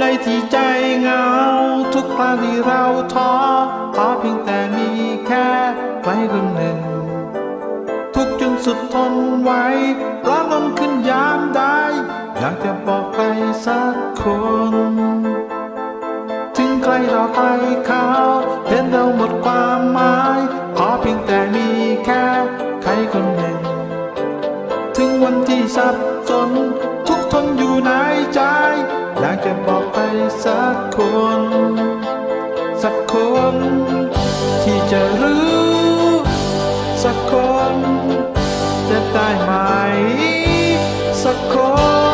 ในที่ใจเหงา ทุกครั้งที่เราท้อขอเพียงแต่มีแค่ใครคนหนึ่ง ทุกจนสุดทนไหวร้องมันขึ้นยามใดอยากจะบอกใครสักคน ถึงใครรอใครเขาเห็นเราหมดความหมายขอเพียงแต่มีแค่ใครคนหนึ่ง ถึงวันที่สับสน สักคน สักคน ที่จะรู้ สักคน จะได้ไหม สักคน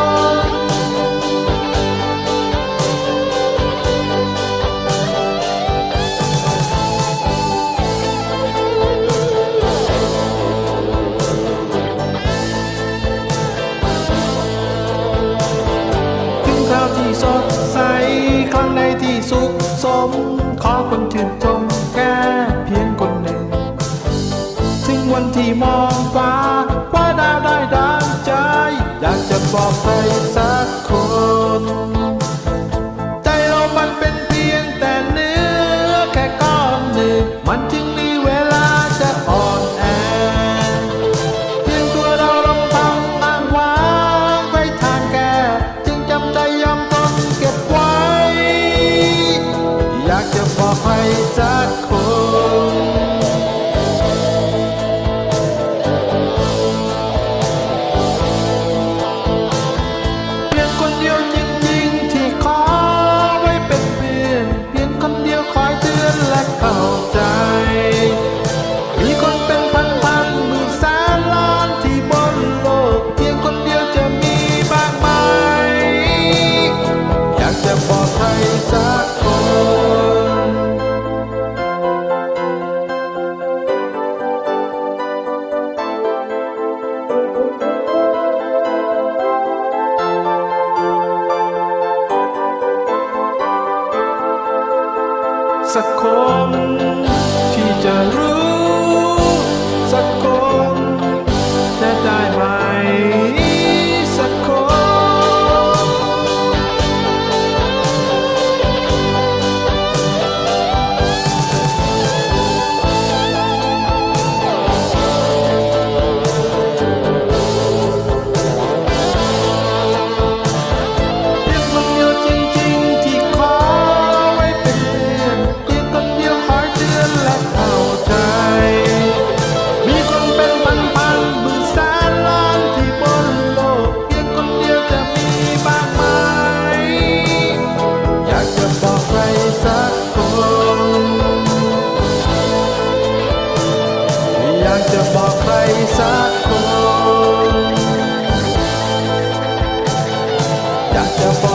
ใครสักคน ใจเรามันเป็นเพียงแต่เนื้อแค่ก้อนหนึ่ง มันจึงมีเวลาจะอ่อนแอ เพียงตัวเราลำพังอ้างว้างไว้ทางแก จึงจำได้ยอมต้องเก็บไว้ อยากจะบอกใครสักคน สักคนที่จะรู้ จะบอกใครสักคนอยากจะบอก